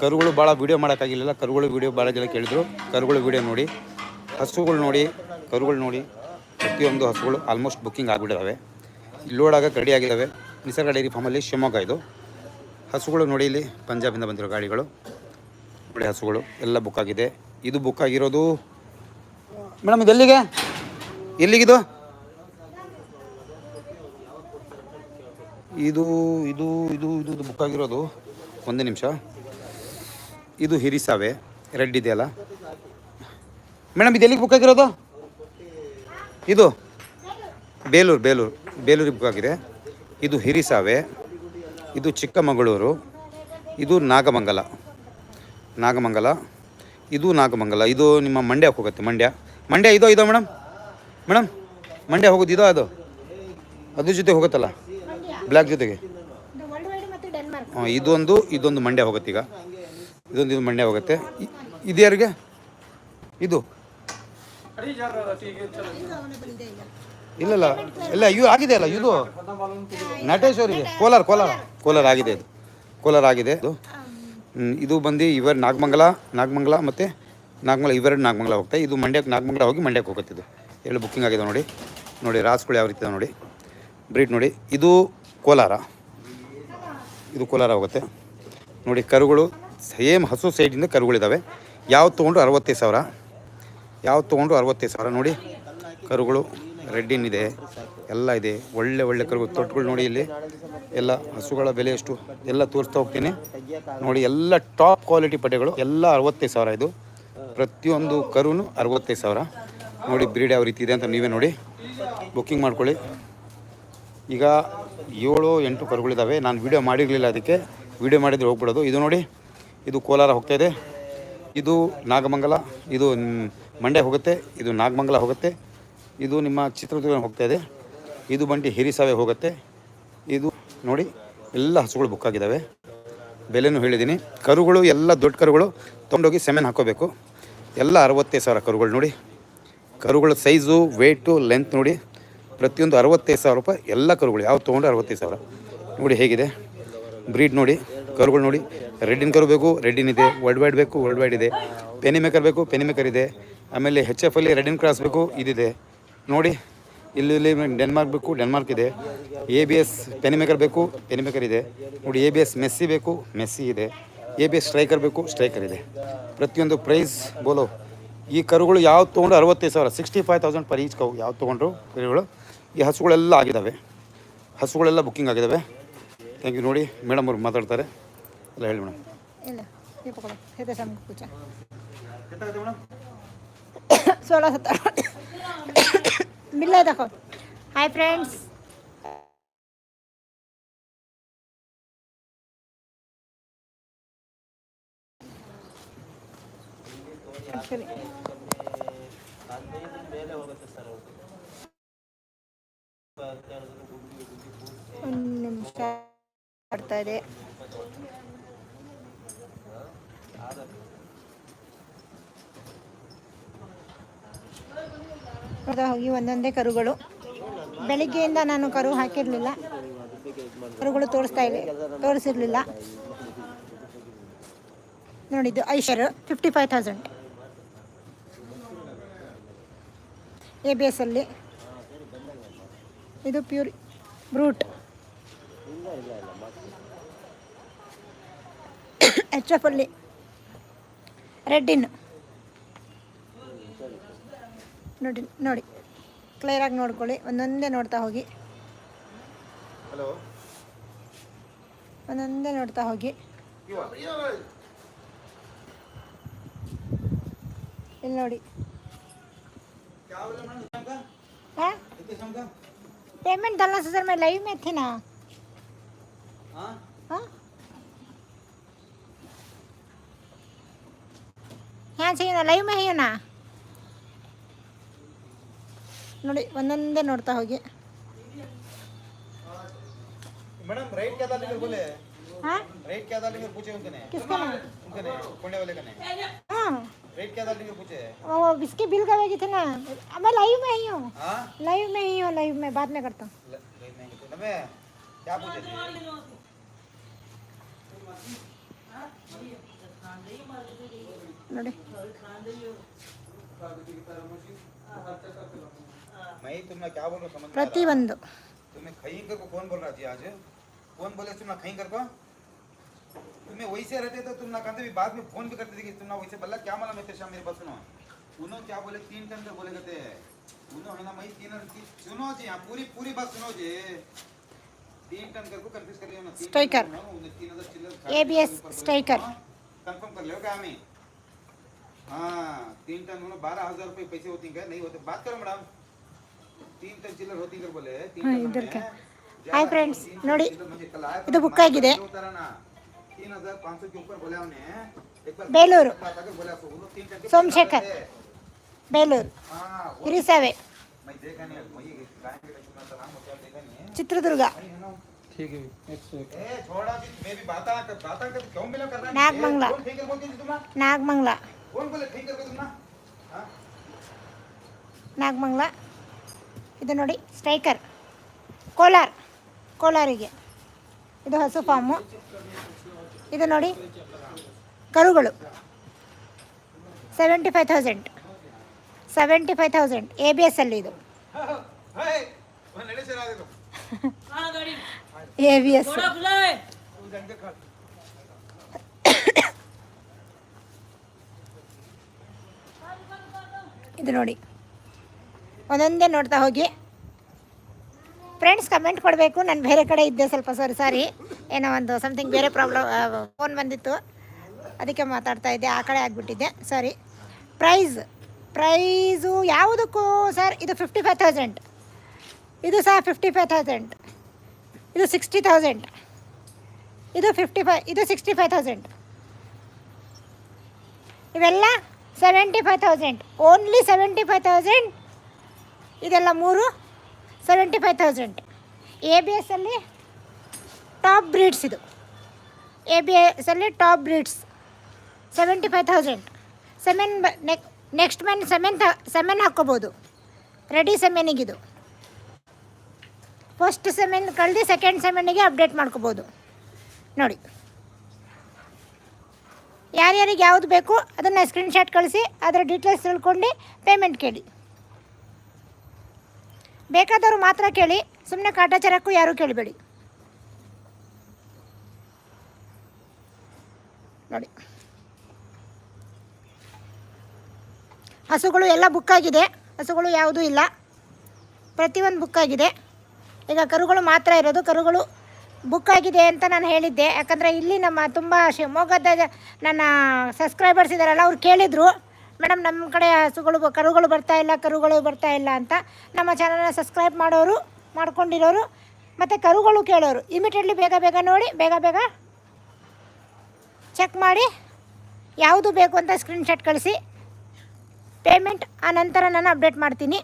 ಕರುಗಳು ಭಾಳ ವೀಡಿಯೋ ಮಾಡೋಕ್ಕಾಗಿಲ್ಲ. ಕರುಗಳು ವೀಡಿಯೋ ಭಾಳ ಜನ ಕೇಳಿದ್ರು. ಕರುಗಳು ವೀಡಿಯೋ ನೋಡಿ. ಹಸುಗಳು ನೋಡಿ. ಕರುಗಳು ನೋಡಿ. ಪ್ರತಿಯೊಂದು ಹಸುಗಳು ಆಲ್ಮೋಸ್ಟ್ ಬುಕ್ಕಿಂಗ್ ಆಗಿಬಿಟ್ಟಿದ್ದಾವೆ ಲೋಡ್ ಆಗಕ್ಕೆ ರೆಡಿ ಆಗಿದ್ದಾವೆ ನಿಸರ್ಗ ಡೈರಿ ಫಾರ್ಮಲ್ಲಿ ಶಿವಮೊಗ್ಗ ಇದು. ಹಸುಗಳು ನೋಡಿ ಇಲ್ಲಿ ಪಂಜಾಬಿಂದ ಬಂದಿರೋ ಗಾಡಿಗಳು. ನೋಡಿ ಹಸುಗಳು. ಎಲ್ಲ ಬುಕ್ ಆಗಿದೆ. ಇದು ಬುಕ್ ಆಗಿರೋದು ಮೇಡಮ್ ಇದು ಎಲ್ಲಿಗೆ? ಎಲ್ಲಿಗಿದು? ಇದು ಇದು ಇದು ಇದು ಬುಕ್ ಆಗಿರೋದು. ಒಂದೇ ನಿಮಿಷ. ಇದು ಹಿರಿಸಾವೆ ರೆಡ್ ಇದೆಯಲ್ಲ? ಮೇಡಮ್ ಇದು ಎಲ್ಲಿಗೆ ಬುಕ್ ಆಗಿರೋದು? ಇದು? ಬೇಲೂರು ಬೇಲೂರು ಬೇಲೂರಿಗೆ ಬುಕ್ ಆಗಿದೆ. ಇದು ಹಿರಿಸಾವೆ ಇದು ಚಿಕ್ಕಮಗಳೂರು ಇದು ನಾಗಮಂಗಲ. ನಾಗಮಂಗಲ ಇದು ನಾಗಮಂಗಲ. ಇದು ನಿಮ್ಮ ಮಂಡ್ಯಕ್ಕೆ ಹೋಗುತ್ತೆ ಮಂಡ್ಯ. ಮಂಡ್ಯ ಇದೋ ಇದೋ ಮೇಡಮ್? ಮೇಡಮ್ ಮಂಡ್ಯ ಹೋಗೋದು ಇದೋ ಅದು? ಅದ್ರ ಜೊತೆ ಹೋಗುತ್ತಲ್ಲ? ಬ್ಲ್ಯಾಕ್ ಜೊತೆಗೆ? ಹಾಂ ಇದೊಂದು ಇದೊಂದು ಮಂಡ್ಯ ಹೋಗುತ್ತೆ ಈಗ. ಇದೊಂದು ಇದು ಮಂಡ್ಯ ಹೋಗುತ್ತೆ. ಇದು ಯಾರಿಗೆ? ಇದು. ಇಲ್ಲಲ್ಲ ಇಲ್ಲ ಇವು ಆಗಿದೆ ಅಲ್ಲ, ಇದು. ನಟೇಶ್ವರಿಗೆ ಕೋಲಾರ ಕೋಲಾರ. ಕೋಲಾರ ಆಗಿದೆ ಇದು. ಕೋಲಾರ ಆಗಿದೆ ಇದು. ಇದು ಬಂದು ಇವರು ನಾಗಮಂಗಲ ನಾಗಮಂಗಲ ಮತ್ತು ನಾಗಮಂಗಲ ಇವೆರಡು ನಾಗಮಂಗಲ ಹೋಗ್ತಾ, ಇದು ಮಂಡ್ಯಕ್ಕೆ ನಾಗಮಂಗಲ ಹೋಗಿ ಮಂಡ್ಯಕ್ಕೆ ಹೋಗುತ್ತೆ ಇದು. ಎರಡು ಬುಕ್ಕಿಂಗ್ ಆಗಿದೆ ನೋಡಿ. ನೋಡಿ, ರಾಸ್ಗಳು ಯಾವ ರೀತಿ ನೋಡಿ. ಬ್ರೀಡ್ ನೋಡಿ. ಇದು ಕೋಲಾರ. ಇದು ಕೋಲಾರ ಹೋಗುತ್ತೆ. ನೋಡಿ, ಕರುಗಳು. ಸೇಮ್ ಹಸು ಸೈಡಿಂದ ಕರುಗಳಿದ್ದಾವೆ ಯಾವ್ದು ತೊಗೊಂಡು ಅರವತ್ತೈದು ಸಾವಿರ. ಯಾವ ತೊಗೊಂಡು ಅರವತ್ತೈದು ಸಾವಿರ. ನೋಡಿ, ಕರುಗಳು ರೆಡ್ಡಿನ್ ಇದೆ, ಎಲ್ಲ ಇದೆ. ಒಳ್ಳೆ ಒಳ್ಳೆ ಕರುಗಳು. ತೊಟ್ಟುಗಳು ನೋಡಿ ಇಲ್ಲಿ. ಎಲ್ಲ ಹಸುಗಳ ಬೆಲೆ ಎಷ್ಟು? ಎಲ್ಲ ತೋರಿಸ್ತಾ ಹೋಗ್ತೀನಿ. ನೋಡಿ, ಎಲ್ಲ ಟಾಪ್ ಕ್ವಾಲಿಟಿ ಪಡೆಗಳು. ಎಲ್ಲ ಅರವತ್ತೈದು ಸಾವಿರ ಇದು. ಪ್ರತಿಯೊಂದು ಕರುನು ಅರವತ್ತೈದು ಸಾವಿರ. ನೋಡಿ, ಬ್ರೀಡ್ ಯಾವ ರೀತಿ ಇದೆ ಅಂತ ನೀವೇ ನೋಡಿ. ಬುಕ್ಕಿಂಗ್ ಮಾಡ್ಕೊಳ್ಳಿ. ಈಗ ಏಳು ಎಂಟು ಕರುಗಳಿದ್ದಾವೆ ನಾನು ವೀಡಿಯೋ ಮಾಡಿರಲಿಲ್ಲ ಅದಕ್ಕೆ. ವೀಡಿಯೋ ಮಾಡಿದರೆ ಹೋಗ್ಬಿಡೋದು. ಇದು ನೋಡಿ ಇದು ಕೋಲಾರ ಹೋಗ್ತಾ ಇದೆ. ಇದು ನಾಗಮಂಗಲ, ಇದು ಮಂಡ್ಯ ಹೋಗುತ್ತೆ, ಇದು ನಾಗಮಂಗಲ ಹೋಗುತ್ತೆ. ಇದು ನಿಮ್ಮ ಚಿತ್ರದುರ್ಗ ಹೋಗ್ತಾ ಇದೆ. ಇದು ಬಂಡಿ ಹಿರಿಸಾವೆ ಹೋಗುತ್ತೆ. ಇದು ನೋಡಿ, ಎಲ್ಲ ಹಸುಗಳು ಬುಕ್ ಆಗಿದ್ದಾವೆ. ಬೆಲೆನೂ ಹೇಳಿದ್ದೀನಿ. ಕರುಗಳು, ಎಲ್ಲ ದೊಡ್ಡ ಕರುಗಳು ತೊಗೊಂಡೋಗಿ ಸೆಮೆನ್ ಹಾಕೋಬೇಕು. ಎಲ್ಲ ಅರವತ್ತೈದು ಸಾವಿರ ಕರುಗಳು ನೋಡಿ. ಕರುಗಳ ಸೈಜು ವೇಟು ಲೆಂತ್ ನೋಡಿ. ಪ್ರತಿಯೊಂದು ಅರವತ್ತೈದು ಸಾವಿರ ರೂಪಾಯಿ ಎಲ್ಲ ಕರುಗಳು. ಯಾವ ತೊಗೊಂಡ್ರೆ ಅರವತ್ತೈದು ಸಾವಿರ. ನೋಡಿ ಹೇಗಿದೆ. ಬ್ರೀಡ್ ನೋಡಿ. ಕರುಗಳು ನೋಡಿ. ರೆಡ್ಡಿನ ಕರು ಬೇಕು, ರೆಡ್ಡಿನ ಇದೆ. ವರ್ಲ್ಡ್ ವೈಡ್ ಬೇಕು ವರ್ಲ್ಡ್ ವೈಡ್ ಇದೆ. ಪೆನಿ ಮೇಕರ್ ಬೇಕು ಪೆನಿ ಮೇಕರ್ ಇದೆ. ಆಮೇಲೆ ಹೆಚ್ ಎಫ್ ಅಲ್ಲಿ ರೆಡ್ಡಿನ ಕ್ರಾಸ್ ಬೇಕು, ಇದಿದೆ. ನೋಡಿ, ಇಲ್ಲಿ ಇಲ್ಲಿ ಡೆನ್ಮಾರ್ಕ್ ಬೇಕು ಡೆನ್ಮಾರ್ಕ್ ಇದೆ. A B S penny maker ಬೇಕು ಪೆನಿ ಮೇಕರ್ ಇದೆ. ನೋಡಿ ಎ ಬಿ ಎಸ್ ಮೆಸ್ಸಿ ಬೇಕು ಮೆಸ್ಸಿ ಇದೆ. ಎ ಬಿ ಎಸ್ ಸ್ಟ್ರೈಕರ್ ಬೇಕು ಸ್ಟ್ರೈಕರ್ ಇದೆ. ಪ್ರತಿಯೊಂದು ಪ್ರೈಸ್ ಬೋಲೋ ಈ ಕರುಗಳು ಯಾವ್ದು ತೊಗೊಂಡು ಅರವತ್ತೈದು ಸಾವಿರ sixty five thousand per each ಕವು ಯಾವ್ದು ತೊಗೊಂಡ್ರು ಕರುಗಳು. ಈ ಹಸುಗಳೆಲ್ಲ ಆಗಿದ್ದಾವೆ. ಹಸುಗಳೆಲ್ಲ ಬುಕ್ಕಿಂಗ್ ಆಗಿದ್ದಾವೆ. ಥ್ಯಾಂಕ್ ಯು ನೋಡಿ. ಮೇಡಮ್ ಅವ್ರು ಮಾತಾಡ್ತಾರೆ. ಎಲ್ಲ ಹೇಳಿ ಮೇಡಮ್ ಇಲ್ಲ ये पकड़ो सीधे से हमको पूछा सोलह सत्तर मिल रहा है देखो हाय फ्रेंड्स ಒಂದು ನಿಮಿಷ ಮಾಡ್ತಾ ಇದೆ ಹೋಗಿ ಒಂದೊಂದೇ ಕರುಗಳು. ಬೆಳಿಗ್ಗೆಯಿಂದ ನಾನು ಕರು ಹಾಕಿರಲಿಲ್ಲ. ಕರುಗಳು ತೋರಿಸ್ತಾ ಇವೆ. ತೋರಿಸಿರ್ಲಿಲ್ಲ. ನೋಡಿದ್ದು Ayrshire fifty five thousand A B S ಅಲ್ಲಿ. ಇದು ಪ್ಯೂರ್ ಬ್ರೂಟ್. ಎಚ್ ಎಫ್ ಅಲ್ಲಿ. ರೆಡ್ಡಿನ್ ನೋಡಿ ನೋಡಿ ಕ್ಲಿಯರಾಗಿ ನೋಡ್ಕೊಳ್ಳಿ ಒಂದೊಂದೇ ನೋಡ್ತಾ ಹೋಗಿ ಹಲೋ ಒಂದೊಂದೇ ನೋಡ್ತಾ ಹೋಗಿ ಇಲ್ಲಿ ನೋಡಿ हाँ पेमेंट डालना सर मैं लाइव में थे ना हाँ यहाँ चाहिए ना लाइव में ही है ना ನೋಡಿ ಒಂದೊಂದೇ ನೋಡ್ತಾ ಹೋಗಿ मैडम रेट क्या था लेकर बोले हाँ रेट क्या था लेकर पूछे उनके ने किसका ना उनके ने कोने वाले का ने हाँ रेट क्या था लेकर पूछे वो इसके बिल का थे ना मैं लाइव में ही हूँ हाँ लाइव में ही हूँ लाइव में बाद में करता हूँ ल- रेट नहीं पूछे नमे क्या पूछे थे ನೋಡಿ मैं तुम्हें क्या बोल रहा हूँ समझ में आ रहा? ಪ್ರತಿಯೊಂದು तुम्हें खई कर को कौन बोल रहा थी आज कौन बोले तुम ना खई कर को तुम्हें वैसे रहते तो तुम ना कहते भी बाद में फोन भी करते थे कि तुम ना वैसे बल्ला क्या मालूम है शाम मेरी बात सुनो उन्होंने क्या बोले तीन टन का बोले कहते उन्होंने है ना मैं तीन ती- सुनो जी हाँ पूरी पूरी बात सुनो जी तीन टन कर को कंफ्यूज कर लियो ना तीन Striker. टन हो, उन्हें तीन हजार चिल्लर ABS striker. कंफर्म कर लियो क्या हमें हाँ तीन टन उन्होंने बारह हजार रुपये पैसे होती हैं क्या नहीं होते बात करो मैडम तीन टन चिल्लर होती कर बोले तीन हाँ, टन इधर में का। ज्यादा ಹಾಯ್ ಫ್ರೆಂಡ್ಸ್ तीन टन ನೋಡಿ चिल्लर मुझे कल आया था, ಇದು ಬುಕ್ ಆಗಿದೆ जो उतारा ना तीन हजार पाँच सौ के ऊपर बोला हमने एक बार ಬೇಲೂರು बात आकर बोला तो उन्होंने तीन टन के ಸೋಮಶೇಖರ್ थे। ಬೇಲೂರು हाँ वो ಹಿರಿಸಾವೆ मैं देखा नहीं वही गाय के रखना था नाम होता देखा नहीं है ಚಿತ್ರದುರ್ಗ वही है ना ठीक है एक सौ एक ए छोड़ा जी मैं भी बात कर बात कर क्यों मिला कर रहा है नागमंगला। कौन ठेकर बोलती थी तुम ನಾಗಮಂಗ್ಲ कौन बोले ठेकर को तुम ना हाँ ನಾಗಮಂಗ್ಲ ಇದು ನೋಡಿ ಸ್ಟ್ರೈಕರ್ ಕೋಲಾರ್ ಕೋಲಾರಿಗೆ ಇದು ಹಸು ಫಾರ್ಮು ಇದು ನೋಡಿ ಕರುಗಳು seventy five thousand seventy five thousand A B S ಅಲ್ಲಿ ಇದು ಎ ಎಸ್ ಇದು ನೋಡಿ. ಒಂದೊಂದೇ ನೋಡ್ತಾ ಹೋಗಿ. ಫ್ರೆಂಡ್ಸ್ ಕಮೆಂಟ್ ಕೊಡಬೇಕು. ನಾನು ಬೇರೆ ಕಡೆ ಇದ್ದೆ ಸ್ವಲ್ಪ ಸಾರಿ ಸಾರಿ ಏನೋ ಒಂದು ಸಮಥಿಂಗ್ ಬೇರೆ ಪ್ರಾಬ್ಲಮ್ ಫೋನ್ ಬಂದಿತ್ತು. ಅದಕ್ಕೆ ಮಾತಾಡ್ತಾ ಇದ್ದೆ. ಆ ಕಡೆ ಆಗಿಬಿಟ್ಟಿದ್ದೆ. ಸಾರಿ ಪ್ರೈಸ್ ಪ್ರೈಸು ಯಾವುದಕ್ಕೂ ಸರ್ ಇದು ಫಿಫ್ಟಿ ಫೈವ್ ತೌಸಂಡ್ ಇದು ಸಹ ಫಿಫ್ಟಿ ಇದು ಸಿಕ್ಸ್ಟಿ ತೌಸಂಡ್ ಇದು ಫಿಫ್ಟಿ ಫೈ ಇದು ಸಿಕ್ಸ್ಟಿ ಫೈವ್ ತೌಸಂಡ್ ಇವೆಲ್ಲ seventy five thousand only seventy five thousand ಇದೆಲ್ಲ ಮೂರು seventy five thousand A B ಎಸ್ಸಲ್ಲಿ top breeds ಇದು. A B ಎಸ್ಸಲ್ಲಿ top breeds seventy five thousand semen next next men semen ತ semen ಹಾಕ್ಕೋಬೋದು. Ready ಸೆಮೆನಿಗಿದು first semen ಕಳೆದು second ಸೆಮೆನ್ನಿಗೆ update ಮಾಡ್ಕೋಬೋದು. ನೋಡಿ. ಯಾರ್ಯಾರಿಗೆ ಯಾವುದು ಬೇಕು ಅದನ್ನು ಸ್ಕ್ರೀನ್ಶಾಟ್ ಕಳಿಸಿ, ಅದರ ಡೀಟೇಲ್ಸ್ ತಿಳ್ಕೊಂಡು ಪೇಮೆಂಟ್ ಕೇಳಿ. ಬೇಕಾದವರು ಮಾತ್ರ ಕೇಳಿ ಸುಮ್ಮನೆ ಕಾಟಾಚಾರಕ್ಕೂ ಯಾರೂ ಕೇಳಬೇಡಿ. ನೋಡಿ. ಹಸುಗಳು ಎಲ್ಲ ಬುಕ್ಕಾಗಿದೆ ಹಸುಗಳು ಯಾವುದೂ ಇಲ್ಲ. ಪ್ರತಿಯೊಂದು ಬುಕ್ಕಾಗಿದೆ ಈಗ ಕರುಗಳು ಮಾತ್ರ ಇರೋದು, ಕರುಗಳು ಬುಕ್ ಆಗಿದೆ ಅಂತ ನಾನು ಹೇಳಿದ್ದೆ. ಯಾಕಂದರೆ ಇಲ್ಲಿ ನಮ್ಮ ತುಂಬ ಶಿವಮೊಗ್ಗದ ನನ್ನ ಸಬ್ಸ್ಕ್ರೈಬರ್ಸ್ ಇದ್ದಾರಲ್ಲ, ಅವ್ರು ಕೇಳಿದರು, ಮೇಡಮ್ ನಮ್ಮ ಕಡೆ ಹಸುಗಳು, ಕರುಗಳು ಬರ್ತಾ ಇಲ್ಲ, ಕರುಗಳು ಬರ್ತಾ ಇಲ್ಲ ಅಂತ. ನಮ್ಮ ಚಾನಲ್ನ ಸಬ್ಸ್ಕ್ರೈಬ್ ಮಾಡೋರು, ಮಾಡ್ಕೊಂಡಿರೋರು, ಮತ್ತು ಕರುಗಳು ಕೇಳೋರು. ಇಮಿಡಿಯೇಟ್ಲಿ ಬೇಗ ಬೇಗ ನೋಡಿ, ಬೇಗ ಬೇಗ ಚೆಕ್ ಮಾಡಿ, ಯಾವುದು ಬೇಕು ಅಂತ ಸ್ಕ್ರೀನ್ಶಾಟ್ ಕಳಿಸಿ. ಪೇಮೆಂಟ್ ಆ ನಂತರ ನಾನು ಅಪ್ಡೇಟ್ ಮಾಡ್ತೀನಿ.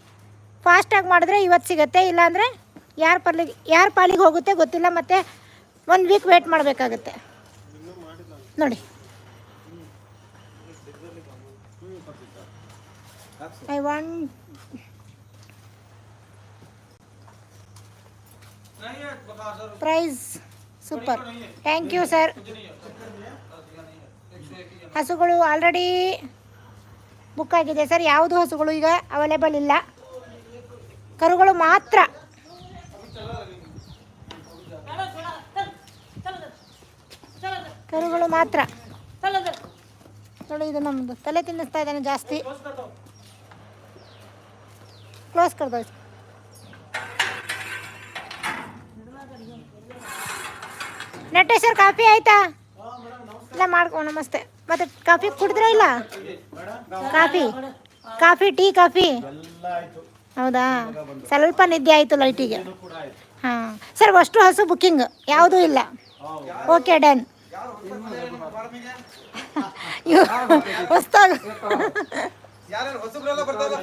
ಫಾಸ್ಟಾಗಿ ಮಾಡಿದ್ರೆ ಇವತ್ತು ಸಿಗುತ್ತೆ, ಇಲ್ಲಾಂದರೆ ಯಾರ ಪಾಲಿಗೆ ಯಾರ ಪಾಲಿಗೆ ಹೋಗುತ್ತೆ ಗೊತ್ತಿಲ್ಲ, ಮತ್ತು ಒಂದು ವೀಕ್ ವೇಟ್ ಮಾಡಬೇಕಾಗುತ್ತೆ. ನೋಡಿ. I want price super thank you sir ಹಸುಗಳು ಆಲ್ರೆಡಿ ಬುಕ್ ಆಗಿದೆ ಸರ್ ಯಾವುದು ಹಸುಗಳು ಈಗ ಅವೈಲೇಬಲ್ ಇಲ್ಲ. ಕರುಗಳು ಮಾತ್ರ. ಕರುಗಳು ಮಾತ್ರ. ನೋಡಿ, ಇದು ನಮ್ಮದು ತಲೆ ತಿನ್ನಿಸ್ತಾ ಇದ್ದಾನೆ ಜಾಸ್ತಿ. ಕ್ಲೋಸ್ ಕರ್ದ ನಟೇಶ್ವರ್ ಕಾಫಿ ಆಯ್ತಾ? ಇಲ್ಲ, ಮಾಡ್ಕೊ, ನಮಸ್ತೆ. ಮತ್ತೆ ಕಾಫಿ ಕುಡಿದ್ರೆ ಇಲ್ಲ? ಕಾಫಿ. Coffee, tea, coffee? ಹೌದಾ? ಸ್ವಲ್ಪ ನಿದ್ದೆ ಆಯಿತು ಲೈಟಿಗೆ ಹಾಂ. ಸರ್, ಅಷ್ಟು ಹಸು ಬುಕ್ಕಿಂಗ್ ಯಾವುದೂ ಇಲ್ಲ. ಓಕೆ ಡನ್ ಹೊಸ್ತಾಗ ಬರ್ತಾರಲ್ಲ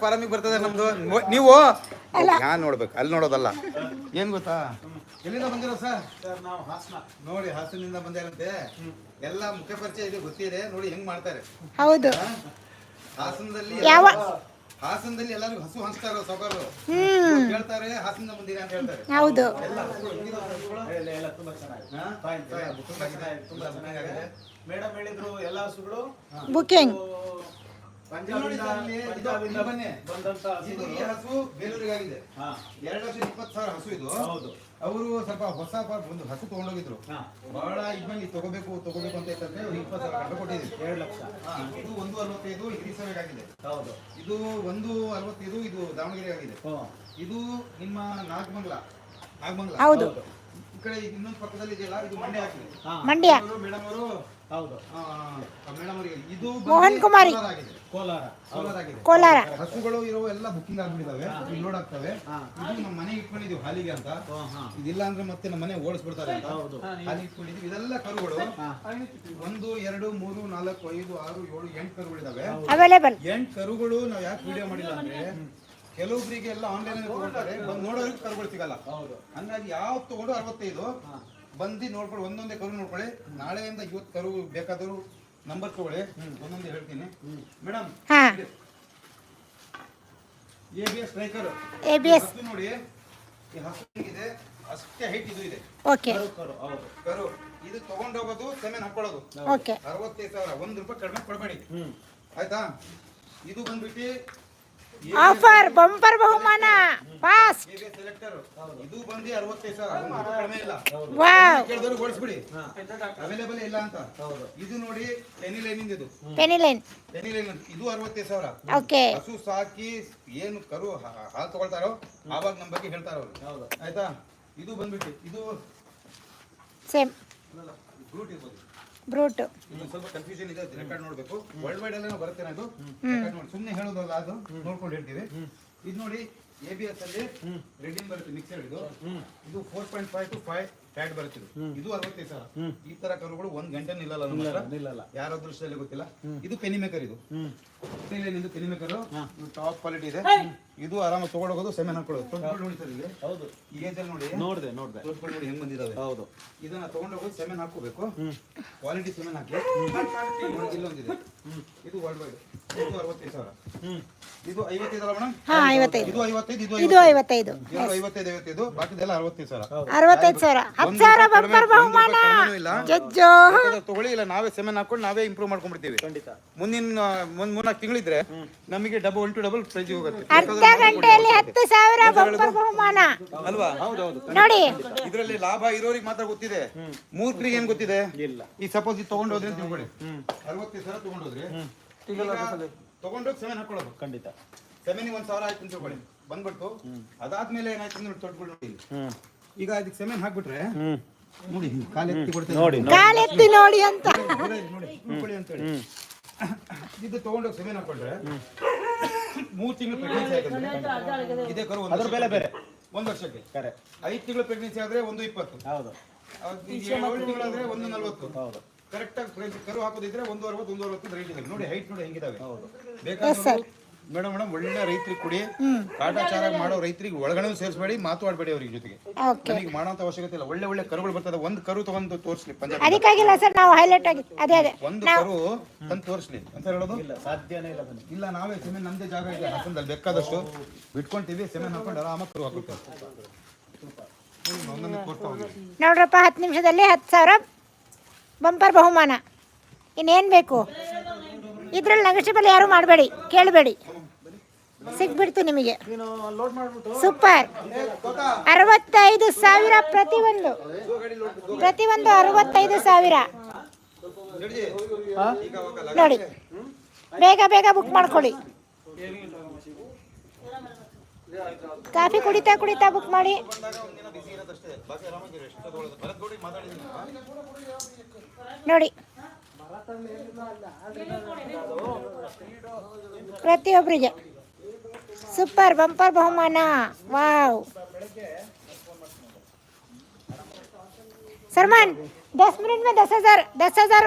ಫಾರಮಿಗೆ ಬರ್ತದೆ ನಮ್ದು ನೀವು ಯಾನ್ ನೋಡ್ಬೇಕು ಅಲ್ಲಿ ನೋಡೋದಲ್ಲ ಏನ್ ಗೊತ್ತಾ ಎಲ್ಲಿಂದ ಬಂದಿರೋ ಸರ್ ಸರ್ ನಾವು ಹಾಸನ ನೋಡಿ ಹಾಸನದಿಂದ ಬಂದಿರಂತೆ ಎಲ್ಲ ಮುಖ್ಯ ಪರಿಚಯ ಇದೆ ಗೊತ್ತಿದೆ ನೋಡಿ ಹೆಂಗ್ ಮಾಡ್ತಾರೆ ಹೌದು ಹಾಸನದಲ್ಲಿ ಯಾವ ಹಾಸನದಲ್ಲಿ ಎಲ್ಲರಿಗೂ ಹಸು ಹಂಚ್ತಾರ ಸೊಗರು? ಹೇಳ್ತಾರೆ ಕೇಳ್ತಾರೆ ಹಾಸನದ ಮುಂದಿನ ಅಂತ ಹೇಳ್ತಾರೆ. ಹೌದು. ಎಲ್ಲ ಹಸುಗಳು? ಎಲ್ಲ ಎಲ್ಲ ತುಂಬಾ ಚೆನ್ನಾಗಿದೆ. ತುಂಬಾ ಚೆನ್ನಾಗಿದೆ. ಮೇಡಮ್ ಹೇಳಿದ್ರು ಎಲ್ಲ ಹಸುಗಳು? ಬುಕಿಂಗ್. ಬಂದಂತ ಹಸು ಬೇಲೂರಿಗಾಗಿದೆ. ಎರಡು ಲಕ್ಷ ಇಪ್ಪತ್ತು ಸಾವಿರ ಹಸು ಇದು. ಹೌದು. ಅವರು ಸ್ವಲ್ಪ ಹೊಸ ಒಂದು ಹಸು ತಗೊಂಡೋಗಿದ್ರು. ಹಾ. ಬಹಳ ಇದ್ಮೇಲೆ ತಗೋಬೇಕು ತಗೋಬೇಕು ಅಂತ ಇತ್ತಂದ್ರೆ ಅವ್ರು ಇಪ್ಪತ್ತು ಸಾವಿರ ಕಂಡು ಕೊಟ್ಟಿದ್ದೀವಿ. ಎರಡು ಲಕ್ಷ. ಇದು ಒಂದು ಅರವತ್ತೈದು ಹಿರಿ ಆಗಿದೆ. ಹೌದು. ಇದು ಒಂದು ಅರವತ್ತೈದು ಇದು ದಾವಣಗೆರೆ ಆಗಿದೆ. ಇದು ನಿಮ್ಮ ನಾಗಮಂಗ್ಲ. ನಾಗಮಂಗ್ಲ. ಹೌದು. ಈ ಕಡೆ ಇನ್ನೊಂದು ಪಕ್ಕದಲ್ಲಿ ಇದೆಯಲ್ಲ ಇದು ಮಂಡ್ಯ ಆಗಿದೆ. ಹಾ. ಮಂಡ್ಯ. ಮೇಡಮ್ ಅವರು ಹೌದು. ಮೇಡಮ್ ಅವರಿಗೆ ಇದು ಮೋಹನ್ ಕುಮಾರಿ. ಕೋಲಾರ ಕೋಲಾರ. ಹಸುಗಳು ಇರೋ ಎಲ್ಲ ಬುಕ್ಕಿಂಗ್ ಆಗ್ಬಿಟ್ಟಿದಾವೆ. ಇಲ್ಲಿ ಲೋಡ್ ಆಗ್ತವೆ. ಇದು ನಮ್ಮ ಮನೆಗೆ ಇಟ್ಕೊಂಡಿದೀವಿ ಹಾಲಿಗೆ ಅಂತ. ಇದಿಲ್ಲ ಅಂದ್ರೆ ಮತ್ತೆ ನಮ್ಮ ಮನೆ ಓಡಿಸ್ಬಿಡ್ತಾರೆ ಅಂತ. ಹೌದು. ಹಾಲಿಗೆ ಇಟ್ಕೊಂಡಿದೀವಿ ಇದೆಲ್ಲ ಕರುಗಳು ಒಂದು ಎರಡು ಮೂರು ನಾಲ್ಕು ಐದು ಆರು ಏಳು ಎಂಟು ಕರುಗಳಿದಾವೆ. ಅವೈಲೇಬಲ್ ಎಂಟು ಕರುಗಳು ನಾವು ಯಾಕೆ ವಿಡಿಯೋ ಮಾಡಿಲ್ಲ ಅಂದ್ರೆ ಕೆಲವೊಬ್ಬರಿಗೆ ಎಲ್ಲ ಆನ್ಲೈನ್ ತಗೊಳ್ತಾರೆ ಬಂದು ನೋಡೋರಿಗೆ ಕರುಗಳು ಸಿಗಲ್ಲ. ಹೌದು. ಹಂಗಾಗಿ ಯಾವ ತಗೊಂಡು ಅರವತ್ತೈದು. ಬಂದು ನೋಡ್ಕೊಳ್ಳಿ ಒಂದೊಂದೇ ಕರು ನೋಡ್ಕೊಳ್ಳಿ. ನಾಳೆಯಿಂದ ಇವತ್ತು ಕರು ಬೇಕಾದರೂ ನಂಬರ್ ತಗೊಳ್ಳಿ. ಒಂದೊಂದೇ ಹೇಳ್ತೀನಿ. ಮೇಡಮ್ ಹಾ. A B S striker A B S ನೋಡಿ. ಈ ಹಸು ಇದೆ ಅಷ್ಟೇ ಹೈಟ್ ಇದು ಇದೆ. ಓಕೆ ಕರು ಹೌದು. ಕರು. ಇದು ತಗೊಂಡೋಗೋದು ಸೆಮೆನ್ ಹಾಕೊಳ್ಳೋದು. ಓಕೆ ಅರವತ್ತೈದು ಸಾವಿರ ಒಂದು ರೂಪಾಯಿ ಕಡಿಮೆ ಕೊಡಬೇಡಿ. ಹ್ಮ್. ಆಯ್ತಾ? ಇದು ಬಂದ್ಬಿಟ್ಟು ಆಫರ್ ಬಂಪರ್ ಬಹುಮಾನ ಸೆಲೆಕ್ಟರ್ ಇದು ಬಂದು ಕಡಿಮೆ ಇಲ್ಲ. ವಾವ್. ಕೇಳಿದವರು ಓಡಿಸ್ಬಿಡಿ ಹಾ ಅವೈಲೇಬಲ್ ಇಲ್ಲ ಅಂತ. ಹೌದು. ಇದು ನೋಡಿ ಪೆನಿ ಲೈನ್ ಇದು ಪೆನಿ ಲೈನ್ ಪೆನಿ ಲೈನ್ ಇದು. ಅರವತ್ತೈದು ಸಾವಿರ. ಓಕೆ. ಹಸು ಸಾಕಿ ಏನು ಕರು ಹಾ- ಹಾಲು ತಗೊಳ್ತಾರೋ ಆವಾಗ ನಮ್ಮ ಬಗ್ಗೆ ಹೇಳ್ತಾರ ಅವರು. ಹೌದು. ಆಯ್ತಾ? ಇದು ಬಂದ್ಬಿಟ್ಟು. ಇದು ಸೇಮ್ ಇರ್ಬೋದು. ಬ್ರೂಟ್. ಸ್ವಲ್ಪ ಕನ್ಫ್ಯೂಷನ್ ಇದೆ ರೆಕಾರ್ಡ್ ನೋಡ್ಬೇಕು. ವರ್ಲ್ಡ್ ವೈಡ್ ಎಲ್ಲ ಬರುತ್ತೆ ಅದು ರೆಕಾರ್ಡ್ ನೋಡಿ. ಸುಮ್ಮನೆ ಹೇಳೋದಲ್ಲ ಅದು ನೋಡ್ಕೊಂಡು ಹೇಳ್ತೀವಿ. ಇದು ನೋಡಿ ಎ ಬಿ ಎಸ್ ಅಲ್ಲಿ ರೆಡಿಂಗ್ ಬರುತ್ತೆ ಮಿಕ್ಸರ್ ಇದು. ಇದು four point five to five fat ಬರುತ್ತೆ ಇದು. ಅರವತ್ತೈದು ಸಾವಿರ. ಈ ತರ ಕರುಗಳು ಒಂದ್ ಗಂಟೆ ನಿಲ್ಲಲ್ಲ ನಮ್ಮ ಹತ್ರ. ಯಾರ ದೃಷ್ಟಿಯಲ್ಲಿ ಗೊತ್ತಿಲ್ಲ. ಇದು ಪೆನಿ ಮೇಕರ್ ಇದು. ಟಾಪ್ ಕ್ವಾಲಿಟಿ ಇದೆ. ಇದು ಆರಾಮ ತಗೊಳೋದು ಸೆಮೆನ್ ಹಾಕೊಳ್ಳೋದು. ನೋಡಿ ಸರ್ ಇಲ್ಲಿ ಹೌದು. ಈ ಏಜಲ್ಲಿ ನೋಡಿ. ನೋಡ್ದೆ ನೋಡ್ದೆ. ತೊಟ್ಗಳು ನೋಡಿ ಹೆಂಗ್ ಬಂದಿದಾವೆ. ಹೌದು. ಇದನ್ನ ತಗೊಂಡೋಗೋದು ಸೆಮೆನ್ ಹಾಕೋಬೇಕು ಕ್ವಾಲಿಟಿ ಸೆಮೆನ್ ಹಾಕಿ. ಇಲ್ಲೊಂದಿದೆ ಇದು ವರ್ಲ್ಡ್ ವೈಡ್ ಇದು ಅರವತ್ತೈದು ಸಾವಿರ. ಹ್ಮ್. ಇದು ಐವತ್ತೈದು ಅಲ್ಲ ಮೇಡಮ್? ಐವತ್ತೈದು. ಇದು ಐವತ್ತೈದು ಇದು ಐವತ್ತೈದು. ಐವತ್ತೈದು. ಐವತ್ತೈದು ಬಾಕಿದೆಲ್ಲ ಅರವತ್ತೈದು ಸಾವಿರ. ಅರವತ್ತೈದು ಸಾವಿರ. ಹತ್ತು ಸಾವಿರ ಬಂಪರ್ ಕಡಿಮೆ- ಬಹುಮಾನ. ತಗೊಳ್ಳಿ ಇಲ್ಲ ನಾವೇ ಸೆಮೆನ್ ಹಾಕೊಂಡು ನಾವೇ ಇಂಪ್ರೂವ್ ಮಾಡ್ಕೊಂಡ್ಬಿಡ್ತೀವಿ. ಖಂಡಿತ. ಮುಂದಿನ ಮುಂದ್ ಮೂರ್ನಾಲ್ಕು ತಿಂಗಳಿದ್ರೆ ನಮಗೆ ಡಬಲ್ ಟು ಡಬಲ್ ಪ್ರೈಸ್ ಹೋಗುತ್ತೆ. ಅರ್ಧ ಗಂಟೆಯಲ್ಲಿ ಹತ್ತು ಸಾವಿರ ಬಂಪರ್ ಬಹುಮಾನ. ಅಲ್ವಾ? ಹೌದೌದು ನೋಡಿ. ಇದರಲ್ಲಿ ಲಾಭ ಇರೋರಿಗೆ ಮಾತ್ರ ಗೊತ್ತಿದೆ. ಮೂರ್ಖರಿಗೆ ಏನ್ ಗೊತ್ತಿದೆ? ಇಲ್ಲ. ಈ ಸಪೋಸ್ ಇದು ತಗೊಂಡೋದ್ರೆ ಅಂತ ತಿಳ್ಕೊಳ್ಳಿ. ಅರವತ್ತೈದು ಸಾವಿರ ತಗೊಂಡೋದ್ರೆ ತಗೊಂಡೋಗಿ ಸೆವೆನ್ ಹಾಕೊಳ್ಳೋದು. ಖಂಡಿತ. ಸೆವೆನ್ ಒಂದ್ ಸಾವಿರ ಆಯ್ತು ಅಂತ ತಿಳ್ಕೊಳ್ಳಿ. ಬಂದ್ಬಿಟ್ಟು ಅದಾದ್ಮೇಲೆ ಏನಾಯ್ತು ಅಂದ್ರೆ ತೊಟ್ಬಿಟ್ಟು ನೋಡಿ ಈಗ ಅದಕ್ಕೆ ಸೆಮೆನ್ ಹಾಕ್ಬಿಟ್ರೆ ನೋಡಿ ಕಾಲೆತ್ತಿ ಕೊಡ್ತೇನೆ. ನೋಡಿ ಕಾಲೆತ್ತಿ ನೋಡಿ ಅಂತ. ನೋಡಿ, ನೋಡಿ ಅಂತ ಹೇಳಿ. ಇದು ತಗೊಂಡೋಗಿ ಸೆಮೆನ್ ಹಾಕೊಂಡ್ರೆ ಮೂರು ತಿಂಗಳು ಪ್ರೆಗ್ನೆನ್ಸಿ ಆಗಿದ್ರೆ ಇದೇ ಕರು ಒಂದು ಅದ್ರ ಬೆಲೆ ಬೇರೆ. ಒಂದು ವರ್ಷಕ್ಕೆ. ಕರೆ ಐದು ತಿಂಗಳು ಪ್ರೆಗ್ನೆನ್ಸಿ ಆದ್ರೆ ಒಂದು ಇಪ್ಪತ್ತು. ಹೌದು. ಏಳು ತಿಂಗಳಾದ್ರೆ ಒಂದು ನಲ್ವತ್ತು. ಹೌದು. ಕರೆಕ್ಟಾಗಿ ಕರು ಹಾಕೋದಿದ್ರೆ ಒಂದು ಅರವತ್ತು ಒಂದು ಅರವತ್ತು ರೈಟ್ ಇದೆ ನೋಡಿ ಹೈಟ್ ನೋಡಿ ಹೆಂಗಿದಾವೆ. ಹೌದು. ಬೇಕಾದ್ರೆ ಮೇಡಮ್ ಮೇಡಮ್ ಒಳ್ಳೆ ರೈತರಿಗೆ ಕೊಡಿ. ಕಾಟಾಚಾರ ಮಾಡೋ ರೈತರಿಗೆ ಒಳಗಡೆ ಸೇರಿಸಬೇಡಿ ಮಾತಾಡಬೇಡಿ ಅವ್ರಿಗೆ ಜೊತೆಗೆ. ನನಗೆ ನಮಗೆ ಅವಶ್ಯಕತೆ ಇಲ್ಲ. ಒಳ್ಳೆ ಒಳ್ಳೆ ಕರುಗಳು ಬರ್ತದೆ ಒಂದು ಕರು ತಗೊಂಡು ತೋರಿಸ್ಲಿ ಪಂಜಾಬ್ ಅದಕ್ಕಾಗಿಲ್ಲ ಸರ್ ನಾವು ಹೈಲೈಟ್ ಆಗಿ ಅದೇ ಅದೇ. ಒಂದು ಕರು ತಂದು ತೋರಿಸ್ಲಿ. ಅಂತ ಹೇಳೋದು? ಇಲ್ಲ ಸಾಧ್ಯನೇ ಇಲ್ಲ ಇಲ್ಲ ನಾವೇ ಸೆಮೆನ್ ನಮ್ದೇ ಜಾಗ ಇದೆ ಹಾಸನದಲ್ಲಿ ಬೇಕಾದಷ್ಟು. ಬಿಟ್ಕೊಂತೀವಿ ಸೆಮೆನ್ ಹಾಕೊಂಡು ಆರಾಮಾಗಿ ಕರು ಹಾಕುತ್ತೆ. ನೋಡ್ರಪ್ಪ ಹತ್ತು ನಿಮಿಷದಲ್ಲಿ ಹತ್ತು ಸಾವಿರ ಬಂಪರ್ ಬಹುಮಾನ. ಇನ್ನೇನು ಬೇಕು? ಇದ್ರಲ್ಲಿ ನೆಗೋಷಿಯಬಲ್ ಯಾರು ಮಾಡಬೇಡಿ ಕೇಳಬೇಡಿ. ಸಿಗ್ಬಿಡ್ತು ನಿಮಗೆ. ಸೂಪರ್ ಅರವತ್ತೈದು ಸಾವಿರ ಪ್ರತಿಯೊಂದು. ಪ್ರತಿಯೊಂದು ಅರವತ್ತೈದು ಸಾವಿರ. ನೋಡಿ ಬೇಗ ಬೇಗ ಬುಕ್ ಮಾಡ್ಕೊಳ್ಳಿ. ಕಾಫಿ ಕುಡಿತಾ ಕುಡಿತಾ ಬುಕ್ ಮಾಡಿ. ನೋಡಿ ಪ್ರತಿಯೊಬ್ಬರಿಗೆ ಸೂಪರ್ ಬಂಪರ್ ಬಹುಮಾನ ವಾವ್ सरमान दस मिनट में दस हजार दस हजार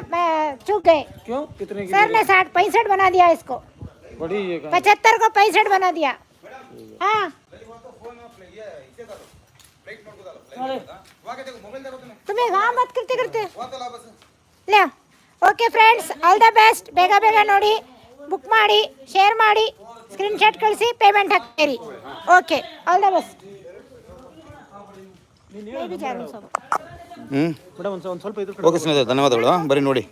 चूक गए क्यों कितने सर ने साठ पैंसठ बना दिया इसको बड़ी ये पचहत्तर को पैंसठ बना दिया हाँ तुम्हें वहाँ मत करते करते ले okay friends all the best ಬೇಗ ಬೇಗ ನೋಡಿ ಬುಕ್ ಮಾಡಿ ಶೇರ್ ಮಾಡಿ ಸ್ಕ್ರೀನ್ಶಾಟ್ ಕಳಿಸಿ ಪೇಮೆಂಟ್ ಹಾಕ್ತೀರಿ. ಓಕೆ ಆಲ್ ದ ಬೆಸ್ಟ್ ಹ್ಞೂ ಓಕೆ ಸ್ನೇಹಿತರೆ ಧನ್ಯವಾದಗಳು. ಬರೀ ನೋಡಿ.